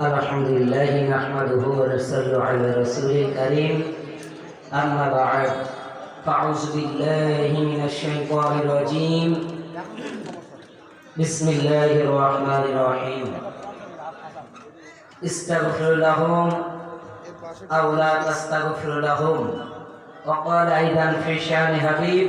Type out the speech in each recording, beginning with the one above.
الحمد لله نحمده ونصلي على رسوله الكريم. أما بعد فأعوذ بالله من الشيطان الرجيم. بسم الله الرحمن الرحيم. استغفر لهم أو لا تستغفر لهم. وقال أيضا في شأن حبيب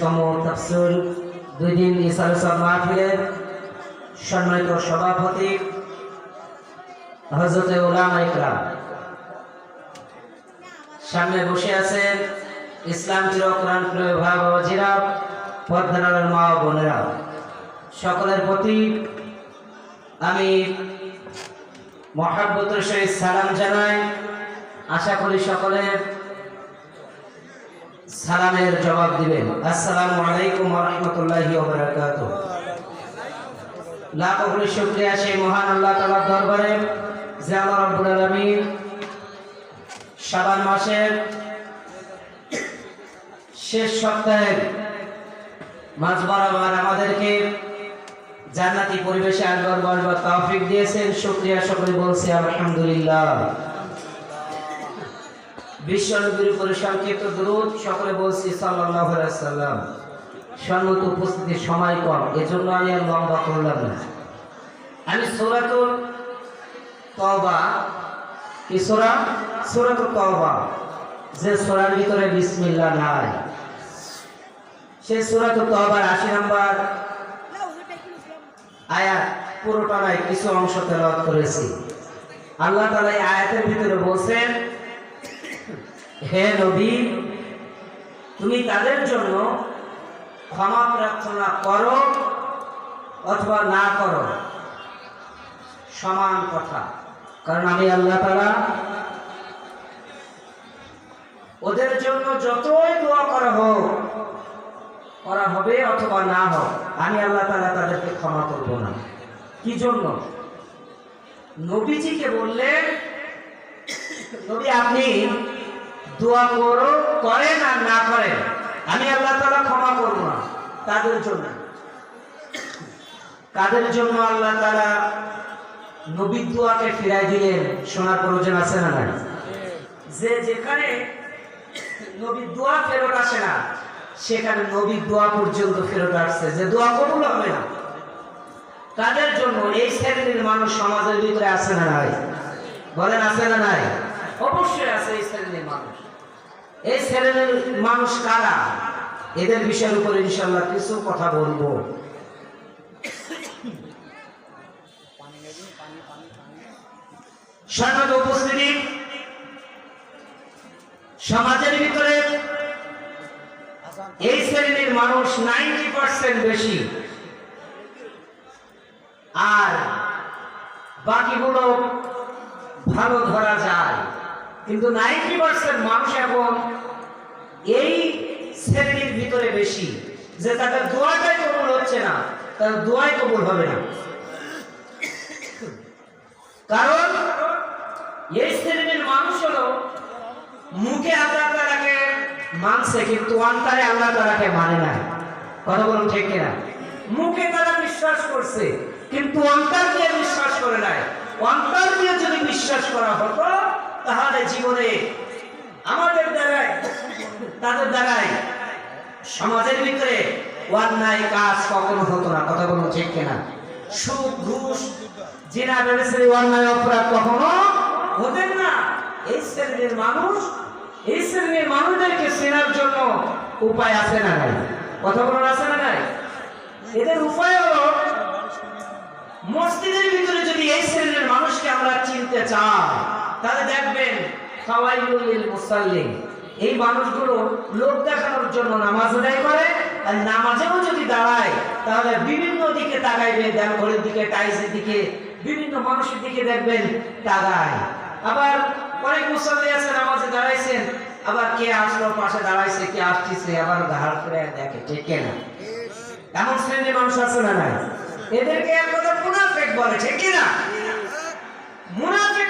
উনপঞ্চাশতম তাফসির। দুই দিন ইসাল সাহ মাহফিলের সম্মানিত সভাপতি হজরত উলামা ইকরাম। সামনে বসে আছেন ইসলাম চির কোরআন প্রিয় ভাই বাবাজিরা পদ্মার মা বোনেরা। সকলের প্রতি আমি মহাব্বতের সহিত সালাম জানাই। আশা করি সকলের সালামের জবাব দিবেন। আসসালামু আলাইকুম রহমতুল্লাহি শুকরিয়া সেই মহান আল্লাহ দরবারে, যে মাসের শেষ সপ্তাহের মাঝ বরাবর আমাদেরকে জান্নাতি পরিবেশে আসবার বসবার তৌফিক দিয়েছেন। শুকরিয়া সকলে বলছি আলহামদুলিল্লাহ। সকলে বলছি উপস্থিতির সময় কম আমি আর ভিতরে বিসমিল্লাহ নাই। সেই সূরাতুল তওবার 80 নম্বর আয়াত পুরোটা নাই কিছু অংশ তেলাওয়াত করেছি। আল্লাহ আয়াতের ভিতরে বলছেন হে নবী, তুমি তাদের জন্য ক্ষমা প্রার্থনা করো অথবা না করো। সমান কথা। কারণ আমি আল্লাহ তারা ওদের জন্য যতই দোয়া করা হোক, করা হবে অথবা না হোক, আমি আল্লাহ তারা তাদেরকে ক্ষমা করব না। কি জন্য? নবীজিকে বললেন নবী আপনি দোয়া করো করেন আর না করেন আমি আল্লাহ তালা ক্ষমা করব না। তাদের জন্য? কাদের জন্য আল্লাহ তালা নবীর দোয়াকে ফিরাই দিলেন? শোনার প্রয়োজন আছে না নাই? যে যেখানে নবীর দোয়া ফেরত আসে না, সেখানে নবীর দোয়া পর্যন্ত ফেরত আসছে। যে দোয়া কবুল হবে না, কাদের জন্য? এই শ্রেণির মানুষ সমাজের ভিতরে আছে না নাই? বলেন, আছে না নাই? অবশ্যই আছে এই শ্রেণির মানুষ। এই শ্রেণির মানুষ কারা? এদের বিষয়ের উপর ইনশাল্লাহ কিছু কথা বলব। সম্মানিত উপস্থিতি। সমাজের ভিতরে এই শ্রেণির মানুষ নাইনটি পার্সেন্ট বেশি। আর বাকিগুলো ভালো ধরা যায়। কিন্তু নাইনটি পার্সেন্ট মানুষ এখন এই শ্রেণির ভিতরে বেশি যে তাদের দোয়াটাই কবুল হচ্ছে না, তাদের দোয়াই কবুল হবে না। কারণ এই শ্রেণির মানুষ হলো মুখে আল্লাহ তালাকে মানছে, কিন্তু অন্তরে আল্লাহ তালাকে মানে না। কথা বলুন ঠিক কিনা? মুখে তারা বিশ্বাস করছে, কিন্তু অন্তর দিয়ে বিশ্বাস করে নাই। অন্তর দিয়ে যদি বিশ্বাস করা হতো তাহলে জীবনে, আমাদের দ্বারাই তাদের দ্বারাই সমাজের ভিতরে অন্যায় কাজ কখনো হতো না, কথা বলুন ঠিক কিনা? সুদ ঘুষ, জিনা বেড়েছে অন্যায়, অপরাধ কখনো হতেন না। এই শ্রেণির মানুষ, এই শ্রেণির মানুষদেরকে চেনার জন্য উপায় আছে না নাই? কথা বলুন, আছে না নাই? এদের উপায় হলো, মসজিদের ভিতরে যদি এই শ্রেণির মানুষকে আমরা চিনতে চাই তাহলে দেখবেন খাওয়াইলুল মুসাল্লিম এই মানুষগুলো লোক দেখানোর জন্য নামাজ আদায় করে, আর নামাজেও যদি দাঁড়ায়, তাহলে বিভিন্ন দিকে তাকাইবে, দেওঘরের দিকে টাইসের দিকে, বিভিন্ন মানুষের দিকে দেখবেন তাকায়। আবার অনেক মুসল্লি আছে, নামাজে দাঁড়াইছেন, আবার কে আসলো, পাশে দাঁড়াইছে, কে আসতেছে, আবার ঘাড় ফিরে দেখে, ঠিক না? এমন শ্রেণির মানুষ আছে না নাই? এদেরকে এক কথা মুনাফেক বলে, ঠিক কিনা মুনাফেক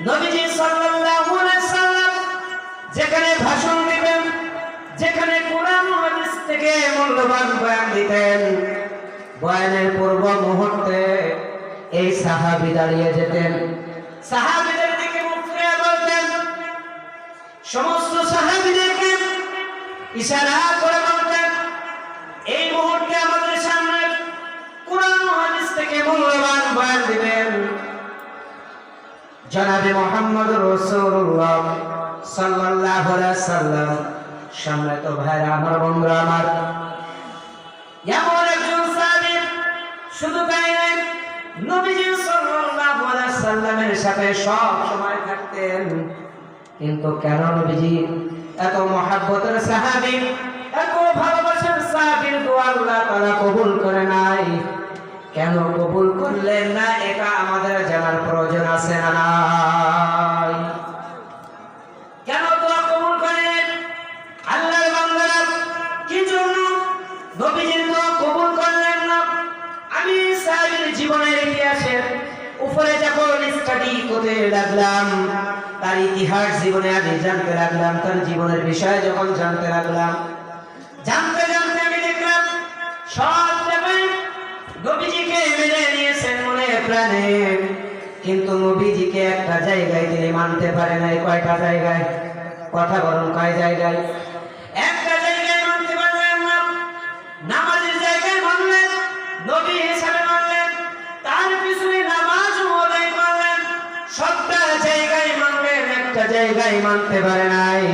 নবীজি সাল্লাল্লাহু আলাইহি সাল্লাম যেখানে ভাষণ দিবেন, যেখানে কোরআন হাদিস থেকে মূল্যবান বয়ান দিতেন, বয়ানের পূর্ব মুহূর্তে এই সাহাবী দাঁড়িয়ে যেতেন। সাহাবীদের দিকে মুখ ফিরে বলতেন, সমস্ত সাহাবীদেরকে ইশারা করে বলতেন, এই মুহূর্তে আমাদের সামনে কোরআন হাদিস থেকে মূল্যবান বয়ান দিবেন। জনাবে মোহাম্মদ রসুল্লাহ সাল্লাল্লাহু আলাইহি সাল্লাম। সামনে তো ভাইরা, আমার আমার এমন একজন সাহাবী, শুধু তাই নয়, নবীজি সাল্লাল্লাহু আলাইহি সাল্লামের সাথে সব সময় থাকতেন। কিন্তু কেন নবীজি এত মহাব্বতের সাহাবী, এত ভালোবাসার সাহাবীর দোয়া আল্লাহ তাআলা কবুল করে নাই? কেন কবুল করলেন না? এটা আমাদের জানার প্রয়োজন আছে না নাই? কেন দোয়া কবুল করেন আল্লাহর বান্দারা কি জন্য নবীজির দোয়া কবুল করলেন না? আমি সাহেবের জীবনের ইতিহাসের উপরে যখন স্টাডি করতে লাগলাম তার ইতিহাস জীবনে আগে জানতে লাগলাম তার জীবনের বিষয়ে যখন জানতে লাগলাম জানতে জানতে আমি দেখলাম, সব নবীজিকে মেনে নিয়েছেন মনে প্রাণে। কিন্তু নবীজিকে একটা জায়গায় তিনি মানতে পারে নাই, কয়টা জায়গায়? কথা বলুন, কয় জায়গায়? একটা জায়গায় মানতে পারলেন না নামাজের জায়গায় মানলেন, নবী হিসাবে মানলেন, তার পিছনে নামাজ আদায় করলেন। সবটা জায়গায় মানলেন, একটা জায়গায় মানতে পারে নাই।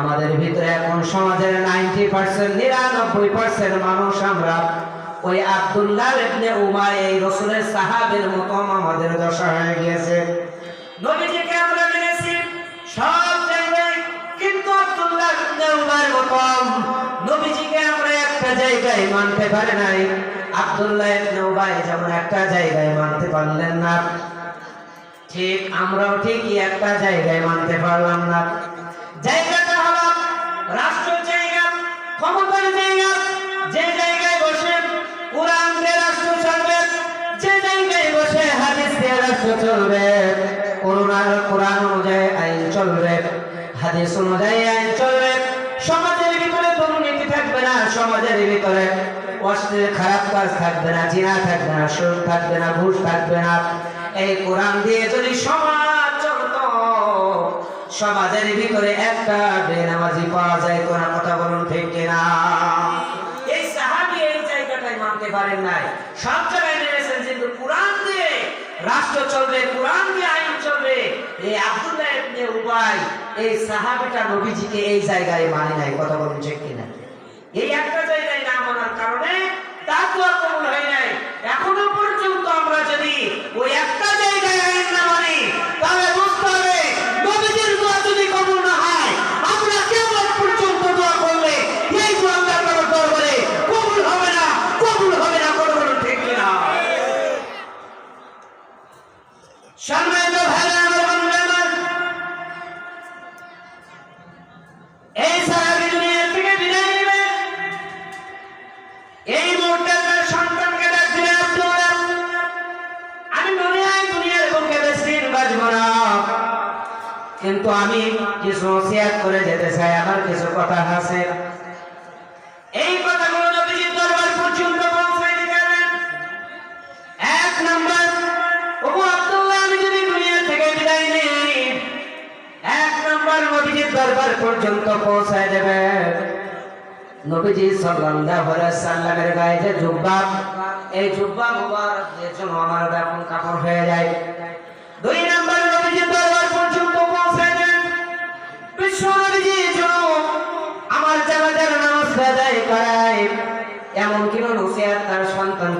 আমাদের ভিতরে এখন সমাজের নাইনটি পার্সেন্ট, নিরানব্বই পার্সেন্ট মানুষ আমরা ওই আব্দুল্লাহ ইবনে উমার, এই রসুলের সাহাবের মতো আমাদের দশা হয়ে গিয়েছে। নবীজিকে আমরা মেনেছি, সব জায়গায় কিন্তু আব্দুল্লাহ ইবনে উমার নবীজিকে আমরা একটা জায়গায় মানতে পারি নাই। আব্দুল্লাহ ইবনে যেমন একটা জায়গায় মানতে পারলেন না, ঠিক আমরাও ঠিকই একটা জায়গায় মানতে পারলাম না। জায়গাটা হলো রাষ্ট্র জায়গা, ক্ষমতার জায়গা, যে জায়গায় রাষ্ট্র চলবে কোরআন কোরআন অনুযায়ী আইন চলবে, হাদিস অনুযায়ী আইন চলবে, সমাজের ভিতরে তরুণী থাকবে না, সমাজের ভিতরে অশ্লীল খারাপ কাজ থাকবে না, জিনা থাকবে না সুর থাকবে না, ঘুষ থাকবে না। এই কোরআন দিয়ে যদি সমাজ চলত, সমাজের ভিতরে একটা বেনামাজি পাওয়া যায় কোরআন কথা বলুন ঠিক কিনা? এই সাহাবি এই জায়গাটায় মানতে পারেন নাই। সব জায়গায় মেনেছেন কিন্তু কোরআন দিয়ে রাষ্ট্র চলবে কোরআন দিয়ে আইন চলবে। এই আব্দুল্লাহ ইবনে উবাই, এই সাহাবিটা নবীজিকে এই জায়গায় মানে নাই, কথা বলুন ঠিক কিনা? এই একটা জায়গায় না মানার কারণে তার দোয়া কবুল হয় নাই। এখনও আমি কিছু ওসিয়াত করে যেতে চাই, আমার কিছু কথা আছে। এই কথাগুলো নবীজির দরবার পর্যন্ত পৌঁছাই দিতে এক নম্বর, ওগো আব্দুল্লাহ, আমি যদি দুনিয়া থেকে বিদায় নিই, এক নম্বর নবীজির দরবার পর্যন্ত পৌঁছায় দেবে। নবীজি সাল্লাল্লাহু আলাইহি সাল্লামের গায়ে যে জুব্বা, এই জুব্বা মুবারক দিয়ে জন্য আমার বেপন কাপড় হয়ে যায়।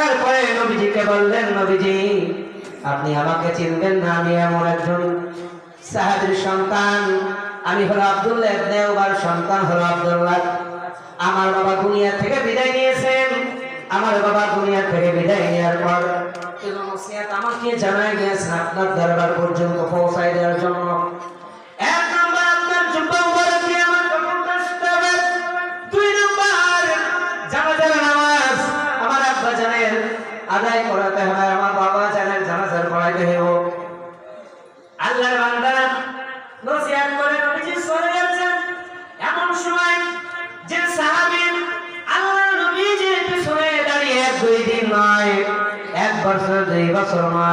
দেখার পরে নবীজিকে বললেন, নবীজি, আপনি আমাকে চিনবেন না, আমি এমন একজন সাহাবীর সন্তান। আমি হলো আব্দুল্লাহ উবার সন্তান হলো আব্দুল্লাহ। আমার বাবা দুনিয়া থেকে বিদায় নিয়েছেন। আমার বাবা দুনিয়া থেকে বিদায় নেওয়ার পর আমাকে জানাই গিয়েছেন, আপনার দরবার পর্যন্ত পৌঁছায় দেওয়ার জন্য।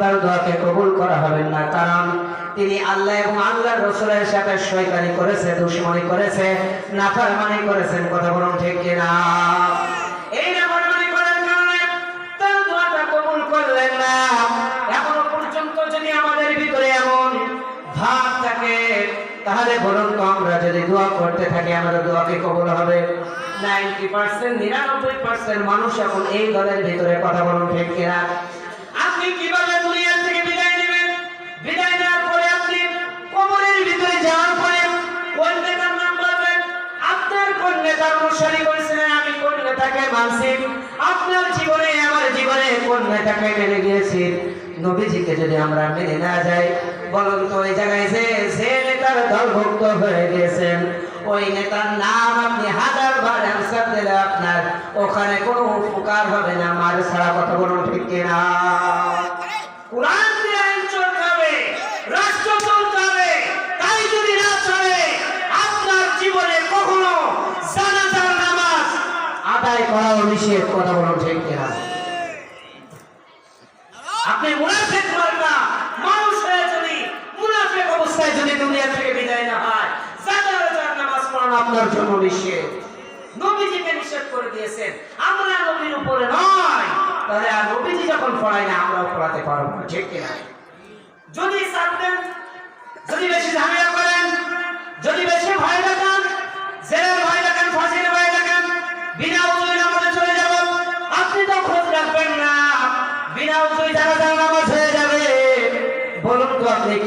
তার দোয়াকে কবুল করা হবে না, কারণ তিনি আল্লাহ এবং আল্লাহর রসুলের সাথে শয়তানি করেছে, দুশ্মনী করেছে, নাফরমানি করেছেন, কথা বলুন ঠিক কিনা? এই নাফরমানি করার কারণে তার দোয়াটা কবুল করলেন না। এখনও পর্যন্ত যদি আমাদের ভিতরে এমন ভাব থাকে, তাহলে বলুন তো আমরা যদি দোয়া করতে থাকি, আমাদের দোয়াকে কবুল হবে? নাইনটি পার্সেন্ট, নিরানব্বই পার্সেন্ট মানুষ এখন এই দলের ভিতরে, কথা বলুন ঠিক কিনা? করেছিলেন আমি কোন ওই নেতার হয়ে নাম আপনি আপনার ওখানে কোনো উপকার হবে না। মার ছাড়া কথা বলুন ঠিক কিনা? কোরআন দিয়ে আইন চলতে হবে রাষ্ট্র চলতে হবে তাই যদি না চলে আপনার জীবনে কখনো জানাজার নামাজ আদায় করাও নিষেধ, কথা বলুন ঠিক কিনা? আপনি মুনাফিক মার্কা মানুষ হয়ে যদি মুনাফিক অবস্থায় যদি দুনিয়া থেকে বিদায় না হয় জাগার জাগার নামাজ পড়ানো আপনার জন্য নিষেধ। নবীজিকে নিষেধ করে দিয়েছেন, আমরা নবীর উপরে নয়। তাহলে আর নবীজি যখন পড়াই না, আমরাও পড়াতে পারব না, ঠিক কিনা? যদি চাপবেন যদি বেশি ঝামেলা করেন, যদি বেশি ভয় দেখান, জেলের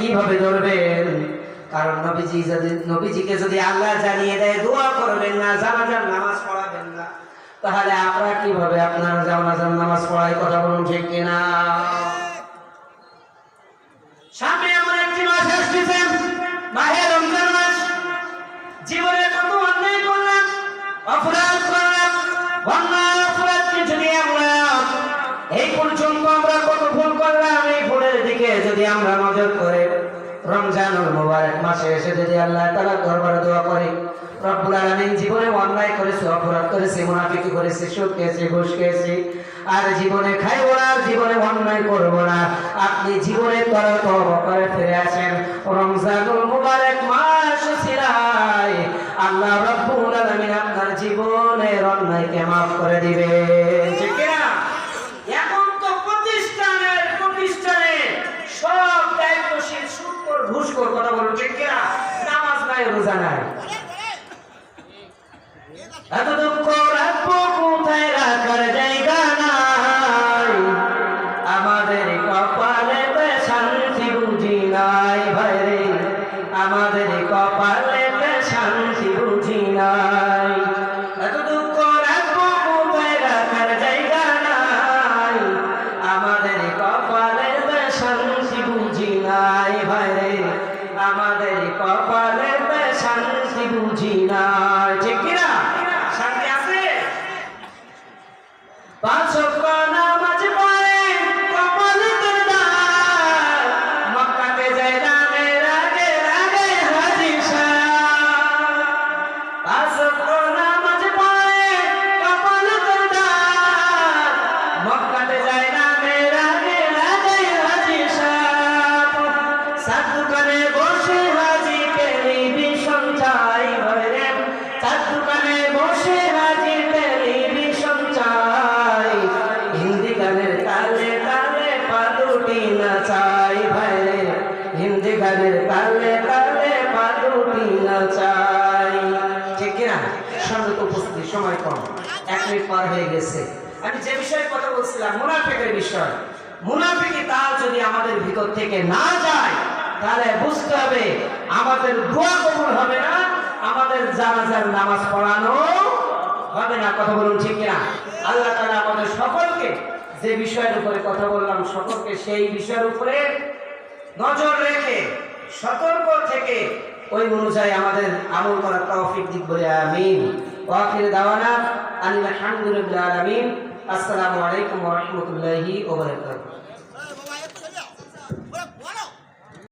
কীভাবে ধরবেন? কারণ নবীজি যদি নবীজিকে যদি আল্লাহ জানিয়ে দেয়, দোয়া করবেন না, জানাজার নামাজ পড়াবেন না, তাহলে আমরা কীভাবে আপনার জানাজার নামাজ পড়ায় কথা বলুন ঠিক কিনা? সামনে আমার একটি মাস আসতেছেন মাহে রমজানুল মাসে এসে যদি আল্লাহ তাআলা দরবারে দোয়া করি, রব্বুল আলামিন জীবনে অন্যায় করেছে, অপরাধ মুনাফিকি সুদ ঘুষ আর জীবনে খাইব না জীবনে অন্যায় করব না। আপনি জীবনে তওবা করে ফিরে আসেন। রমজানুল মুবারক মাস সিরাই আল্লাহ রব্বুল আলামিন আপনার জীবনের অন্যায়কে মাফ করে দিবেন ঠিক কি না এখন তো প্রতিষ্ঠানের প্রতিষ্ঠানে সব দায়িত্বশীল সুৎকর ঘুষখোর কথা বলুন ঠিক কি না নামাজ নাই রোজা নাই এত দুঃখ রাখব কোথায় রাখার জায়গা নাই? আমাদের কপালে শান্তি বুঝি নাই, ভাইরে। আমাদের কপালে শান্তি বুঝি নাই। পার গেছে আমি যে বিষয়ে কথা বলছিলাম, মুনাফিকের বিষয়। মুনাফিকি তার যদি আমাদের ভিতর থেকে না যায়, তাহলে বুঝতে হবে আমাদের দোয়া কবুল হবে না, আমাদের জানাজার নামাজ পড়ানো হবে না। কথা বলুন ঠিক কিনা? আল্লাহ তাআলা আমাদের সকলকে যে বিষয়ের উপরে কথা বললাম, সকলকে সেই বিষয়ের উপরে নজর রেখে সতর্ক থেকে ওই অনুযায়ী আমাদের আমল করার তৌফিক দিক বলে, আমিন। واخر دعوانا ان الحمد لله السلام عليكم ورحمة الله وبركاته.